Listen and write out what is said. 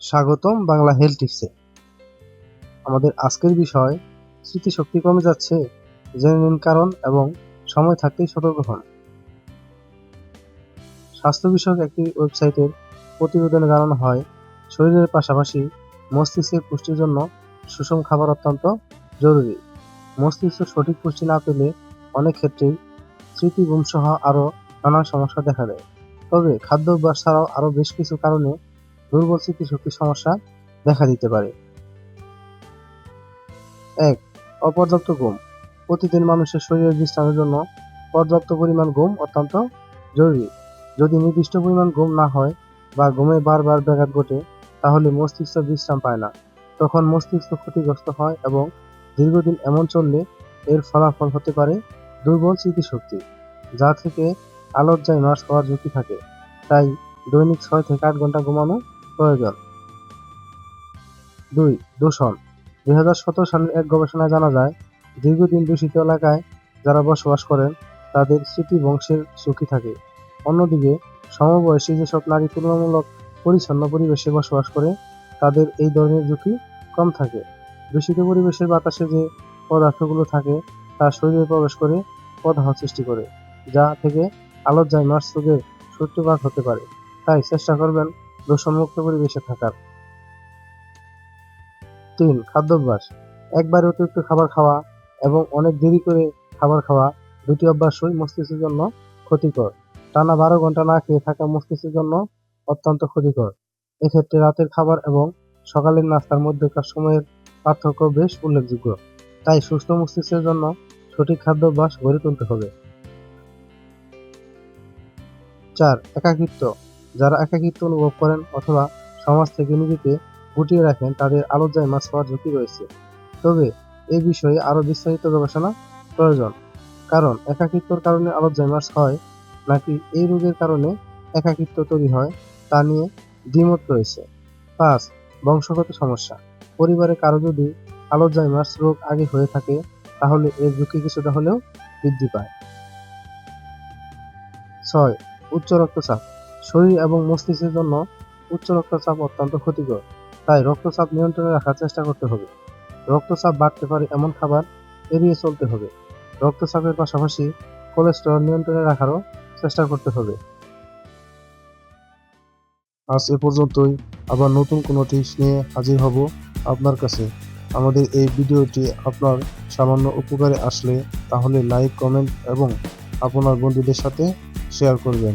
স্বাগতম বাংলা হেলথ টিপসে আমাদের আজকের বিষয়, স্মৃতিশক্তি কমে যাচ্ছে, জেনে নিন কারণ এবং সময় থাকতেই সতর্ক হন। স্বাস্থ্য বিষয়ক একটি ওয়েবসাইটের প্রতিবেদনে জানানো হয়, শরীরের পাশাপাশি মস্তিষ্কের পুষ্টির জন্য সুষম খাবার অত্যন্ত জরুরি। মস্তিষ্ক সঠিক পুষ্টি না পেলে অনেক ক্ষেত্রেই স্মৃতি গুমসহ আরও নানা সমস্যা দেখা দেয়। তবে খাদ্য অভ্যাস ছাড়াও আরও বেশ কিছু কারণে দুর্বল স্মৃতিশক্তির সমস্যা দেখা দিতে পারে। এক, অপর্যাপ্ত ঘুম। প্রতিদিন মানুষের শরীরের বিশ্রামের জন্য পর্যাপ্ত পরিমাণ ঘুম অত্যন্ত জরুরি। যদি নির্দিষ্ট পরিমাণ ঘুম না হয় বা ঘুমে বারবার ব্যাঘাত ঘটে, তাহলে মস্তিষ্ক বিশ্রাম পায় না। তখন মস্তিষ্ক ক্ষতিগ্রস্ত হয় এবং দীর্ঘদিন এমন চললে এর ফলাফল হতে পারে দুর্বল স্মৃতিশক্তি, যা থেকে আলোচ্যায় হওয়ার ঝুঁকি থাকে। তাই দৈনিক ছয় থেকে আট ঘণ্টা ঘুমানো প্রয়োজন। দুই, দূষণ। দুই হাজার সতেরো সালের এক গবেষণায় জানা যায়, দীর্ঘদিন দূষিত এলাকায় যারা বসবাস করেন, তাদের স্মৃতি বংশের ঝুঁকি থাকে। অন্যদিকে, সমবয়সী যেসব নারী তুলনামূলক পরিচ্ছন্ন পরিবেশে বসবাস করে, তাদের এই ধরনের ঝুঁকি কম থাকে। দূষিত পরিবেশের বাতাসে যে পদার্থগুলো থাকে, তা শরীরে প্রবেশ করে প্রদাহ সৃষ্টি করে, যা থেকে আলোর যায় আলোচ্যায় রোগের সূত্রপাত হতে পারে। তাই চেষ্টা করবেন দূষণমুক্ত পরিবেশে থাকার। তিন, খাদ্যাভ্যাস। একবারে অতিরিক্ত খাবার খাওয়া এবং অনেক দেরি করে খাবার খাওয়া দুটি অভ্যাসই মস্তিষ্কের জন্য ক্ষতিকর। টানা বারো ঘণ্টা না খেয়ে থাকা মস্তিষ্কের জন্য অত্যন্ত ক্ষতিকর। এক্ষেত্রে রাতের খাবার এবং সকালের নাস্তার মধ্যকার সময়ের পার্থক্য বেশ উল্লেখযোগ্য। তাই সুস্থ মস্তিষ্কের জন্য সঠিক খাদ্যাভ্যাস গড়ে তুলতে হবে। চার, একাকিত্ব। যারা একাকিত্ব অনুভব করেন অথবা সমাজ থেকে নিজেকে গুটিয়ে রাখেন, তাদের আলোচ্যায় মাছ হওয়ার ঝুঁকি রয়েছে। তবে এই বিষয়ে আরও বিস্তারিত গবেষণা প্রয়োজন, কারণ একাকিত্বর কারণে আলোচ্যায় হয় নাকি এই রোগের কারণে একাকিত্ব তৈরি হয় তা নিয়ে দ্বিমত রয়েছে। পাঁচ, বংশগত সমস্যা। পরিবারে কারও যদি আলোচ্যায় রোগ আগে হয়ে থাকে, তাহলে এর ঝুঁকি কিছুটা হলেও বৃদ্ধি পায়। ছয়, উচ্চ রক্তচাপ। শরীর এবং মস্তিষ্কের জন্য উচ্চ রক্তচাপ অত্যন্ত ক্ষতিকর। তাই রক্তচাপ নিয়ন্ত্রণে রাখার চেষ্টা করতে হবে। রক্তচাপ বাড়তে পারে এমন খাবার এড়িয়ে চলতে হবে। রক্তচাপের পাশাপাশি কোলেস্টেরল নিয়ন্ত্রণে রাখারও চেষ্টা করতে হবে। আজ এ পর্যন্তই। আবার নতুন কোনো টিপস নিয়ে হাজির হব আপনার কাছে। আমাদের এই ভিডিওটি আপনার সামান্য উপকারে আসলে তাহলে লাইক কমেন্ট এবং আপনার বন্ধুদের সাথে শেয়ার করবেন।